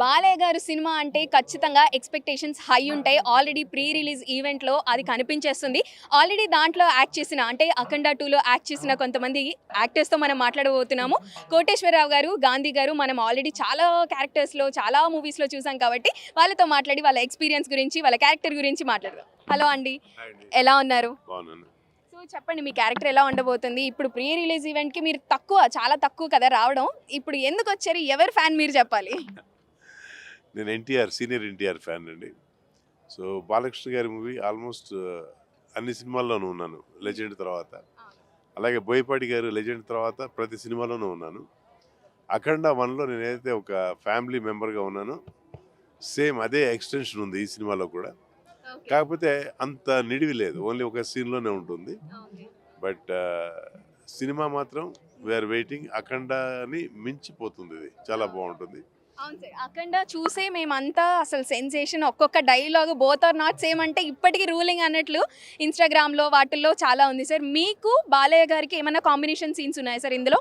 బాలయ్య గారు సినిమా అంటే ఖచ్చితంగా ఎక్స్పెక్టేషన్స్ హై ఉంటాయి. ఆల్రెడీ ప్రీ రిలీజ్ ఈవెంట్లో అది కనిపించేస్తుంది. ఆల్రెడీ దాంట్లో యాక్ట్ చేసిన అంటే అఖండ టూలో యాక్ట్ చేసిన కొంతమంది యాక్టర్స్తో మనం మాట్లాడబోతున్నాము. కోటేశ్వరరావు గారు గాంధీ గారు మనం ఆల్రెడీ చాలా క్యారెక్టర్స్లో చాలా మూవీస్లో చూసాం కాబట్టి వాళ్ళతో మాట్లాడి వాళ్ళ ఎక్స్పీరియన్స్ గురించి వాళ్ళ క్యారెక్టర్ గురించి మాట్లాడదాం. హలో అండి. ఎలా ఉన్నారు? సో చెప్పండి మీ క్యారెక్టర్ ఎలా ఉండబోతుంది? ఇప్పుడు ప్రీ రిలీజ్ ఈవెంట్కి మీరు తక్కువ చాలా తక్కువ కదా రావడం. ఇప్పుడు ఎందుకు వచ్చారు? ఎవరు ఫ్యాన్ మీరు చెప్పాలి? నేను ఎన్టీఆర్ సీనియర్ ఎన్టీఆర్ ఫ్యాన్ అండి. సో బాలకృష్ణ గారి మూవీ ఆల్మోస్ట్ అన్ని సినిమాల్లోనూ ఉన్నాను లెజెండ్ తర్వాత. అలాగే బోయపాటి గారు లెజెండ్ తర్వాత ప్రతి సినిమాలోనూ ఉన్నాను. అఖండ వన్లో నేను ఏదైతే ఒక ఫ్యామిలీ మెంబర్గా ఉన్నానో సేమ్ అదే ఎక్స్టెన్షన్ ఉంది ఈ సినిమాలో కూడా. కాకపోతే అంత నిడివి లేదు ఓన్లీ ఒక సీన్లోనే ఉంటుంది. బట్ సినిమా మాత్రం వీఆర్ వెయిటింగ్ అఖండని మించిపోతుంది ఇది చాలా బాగుంటుంది. అవును సార్. అఖండ చూసే మేమంతా అసలు సెన్సేషన్ ఒక్కొక్క dialogue both are not same అంటే ఇప్పటికీ రూలింగ్ అన్నట్లు ఇన్స్టాగ్రామ్లో వాటిల్లో చాలా ఉంది సార్. మీకు బాలయ్య గారికి ఏమైనా కాంబినేషన్ సీన్స్ ఉన్నాయా సార్ ఇందులో?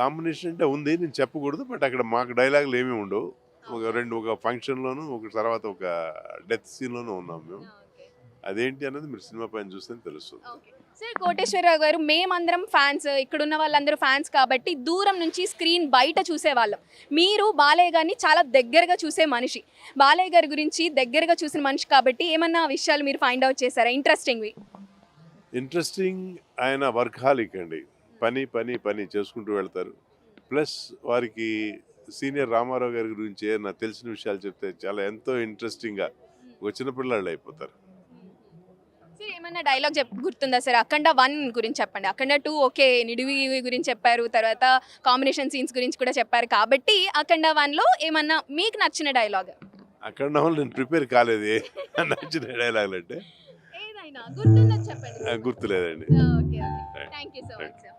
కాంబినేషన్ అంటే ఉంది నేను చెప్పకూడదు బట్ అక్కడ మాకు డైలాగులు ఏమీ ఉండవు. ఒక రెండు ఒక ఫంక్షన్లోను ఒక తర్వాత ఒక డెత్ సీన్లోనూ ఉన్నాం మేము. అదేంటి అన్నది మీరు సినిమా పైన చూస్తే తెలుస్తుంది. సార్ కోటేశ్వరరావు గారు మేమందరం ఫ్యాన్స్ ఇక్కడున్న వాళ్ళందరూ ఫ్యాన్స్ కాబట్టి దూరం నుంచి స్క్రీన్ బయట చూసేవాళ్ళం. మీరు బాలయ్య గారిని చాలా దగ్గరగా చూసే మనిషి. బాలయ్య గారి గురించి దగ్గరగా చూసిన మనిషి కాబట్టి ఏమన్నా విషయాలు మీరు ఫైండ్ అవుట్ చేశారా? ఇంట్రెస్టింగ్వి ఇంట్రెస్టింగ్ ఆయన వర్కాలిక్ అండి. పని పని పని చేసుకుంటూ వెళ్తారు. ప్లస్ వారికి సీనియర్ రామారావు గారి గురించి నాకు తెలిసిన విషయాలు చెప్తే చాలా ఎంతో ఇంట్రెస్టింగ్గా ఒక చిన్నపిల్లాళ్ళు అయిపోతారు. సార్ ఏమన్నా డైలాగ్ చెప్ గుర్తుందా సార్? అఖండ వన్ గురించి చెప్పండి. అఖండ టూ ఓకే నిడివి గురించి చెప్పారు. తర్వాత కాంబినేషన్ సీన్స్ గురించి కూడా చెప్పారు. కాబట్టి అఖండ వన్లో ఏమన్నా మీకు నచ్చిన డైలాగ్ ఉన్న వాళ్ళు నేను ప్రిపేర్ కాలేదు. నచ్చిన డైలాగులు అంటే ఏదైనా గుర్తుందని చెప్పండి. గుర్తులేదండి. Thank you so much sir